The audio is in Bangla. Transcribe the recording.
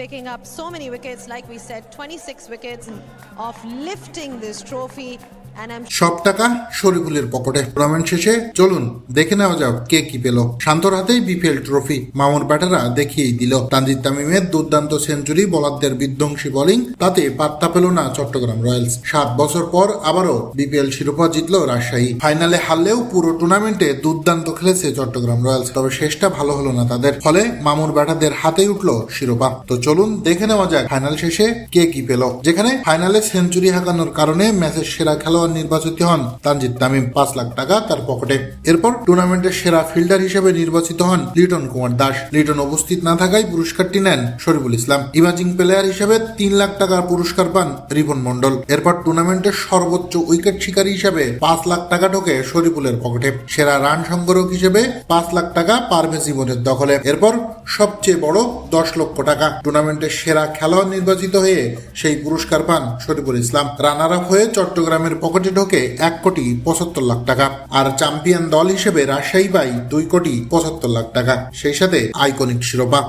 picking up so many wickets, like we said, 26 wickets of lifting this trophy. সব টাকা শরীফুলের পকেটে। টুর্নামেন্ট শেষে চলুন, দেখে নেওয়া যাক কে কি পেল। শান্তর হাতেই বিপিএল ট্রফি মামুর ব্যাটাররা দেখিয়েই দিল। তানজিদ তামিমের দুর্দান্ত সেঞ্চুরি, বলারদের বিধ্বংসী বোলিং, তাতে পাত্তা পেল না চট্টগ্রাম রয়্যালস। সাত বছর পর আবারও বিপিএল শিরোপা জিতল রাজশাহী। ফাইনালে হারলেও পুরো টুর্নামেন্টে দুর্দান্ত খেলেছে চট্টগ্রাম রয়্যালস, তবে শেষটা ভালো হলো না তাদের। ফলে মামুর ব্যাটারদের হাতেই উঠল শিরোপা। তো চলুন, দেখে নেওয়া যাক ফাইনাল শেষে কে কি পেল। যেখানে ফাইনালে সেঞ্চুরি হাঁকানোর কারণে ম্যাচের সেরা খেলোয়াড় নির্বাচিত হন। তানজিদ তামিম পাঁচ লাখ টাকা তার পকেটে। এরপর টুর্নামেন্টের সেরা ফিল্ডার হিসেবে নির্বাচিত হন লিটন কুমার দাস। লিটন উপস্থিত না থাকায় পুরস্কারটি নেন শরীফুল ইসলাম। ইমাজিং প্লেয়ার হিসেবে তিন লাখ টাকার পুরস্কার পান রিপন মন্ডল এরপর টুর্নামেন্টের সর্বোচ্চ উইকেট শিকারী হিসেবে পাঁচ লাখ টাকা ঢোকে শরীফুলের পকেটে। সেরা রান সংগ্রহক হিসেবে পাঁচ লাখ টাকা পারভেজ ইমনের দখলে। এরপর সবচেয়ে বড় দশ লক্ষ টাকা। টুর্নামেন্টের সেরা খেলোয়াড় নির্বাচিত হয়ে সেই পুরস্কার পান শরীফুল ইসলাম। রানার আপ হয়ে চট্টগ্রামের পকেটে ঢোকে এক কোটি পঁচাত্তর লাখ টাকা। আর চ্যাম্পিয়ন দল হিসেবে রাজশাহী পাই দুই কোটি পঁচাত্তর লাখ টাকা। সেই সাথে আইকনিক শিরোপা।